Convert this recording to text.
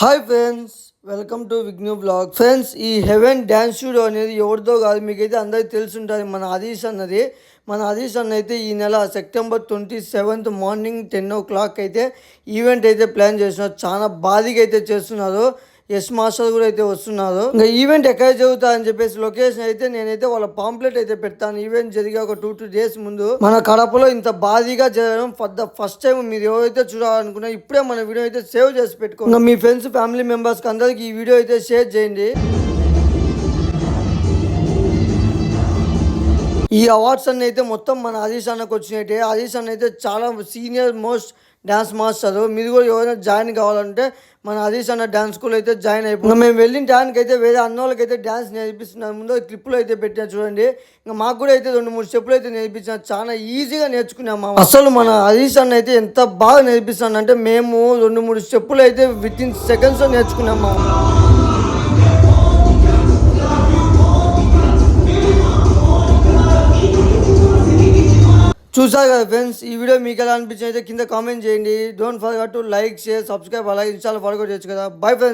Hi friends welcome to Vighnu blog friends ఈ heaven dance studio అనేది ఎవరిదో కాదు మీకైతే అందరికీ తెలిసి ఉంటుంది మన ఆదీష్ అన్నది. మన ఆదీష్ అన్న అయితే ఈ నెల September twenty seventh morning ten o'clock అయితే ఈవెంట్ అయితే ప్లాన్ చేస్తున్నారు. చాలా భారీగా అయితే చేస్తున్నారు. ఎస్ మాస్టర్ కూడా అయితే వస్తున్నారు ఇంకా ఈవెంట్ ఎక్కడ జరుగుతా అని చెప్పేసి లొకేషన్ అయితే నేనైతే వాళ్ళ పాంప్లెట్ అయితే పెడతాను. ఈవెంట్ జరిగే ఒక టూ టూ డేస్ ముందు మన కడపలో ఇంత భారీగా జరగడం ఫర్ ద ఫస్ట్ టైం మీరు ఎవరైతే చూడాలనుకున్నా ఇప్పుడే మన వీడియో అయితే సేవ్ చేసి పెట్టుకో ఇంకా మీ ఫ్రెండ్స్ ఫ్యామిలీ మెంబర్స్కి అందరికి ఈ వీడియో అయితే షేర్ చేయండి. ఈ అవార్డ్స్ అన్ని అయితే మొత్తం మన హరీష్ అన్నకు వచ్చినట్టే. హరీష్ అన్న అయితే చాలా సీనియర్ మోస్ట్ డ్యాన్స్ మాస్టర్ మీరు కూడా ఎవరైనా జాయిన్ కావాలంటే మన హరీష్ అన్న డ్యాన్స్ స్కూల్ అయితే జాయిన్ అయిపోయింది మేము వెళ్ళిన టైంకి అయితే వేరే అన్న అయితే డ్యాన్స్ నేర్పిస్తున్నారు ముందు క్లిప్పులు అయితే పెట్టిన చూడండి. ఇంకా మాకు కూడా అయితే రెండు మూడు స్టెప్పులు అయితే నేర్పించిన. చాలా ఈజీగా నేర్చుకున్నాము అసలు మన హరీష్ అన్న అయితే ఎంత బాగా నేర్పిస్తాను అంటే మేము రెండు మూడు స్టెప్పులు అయితే విత్ ఇన్ సెకండ్స్లో నేర్చుకున్నాము చూసారు కదా ఫ్రెండ్స్ ఈ వీడియో మీకు ఎలా అనిపించింది అయితే కింద కామెంట్ చేయండి. Don't forget to like share subscribe అలాగే ఇన్స్టాల్ ఫాలో చేయొచ్చు కదా. Bye friends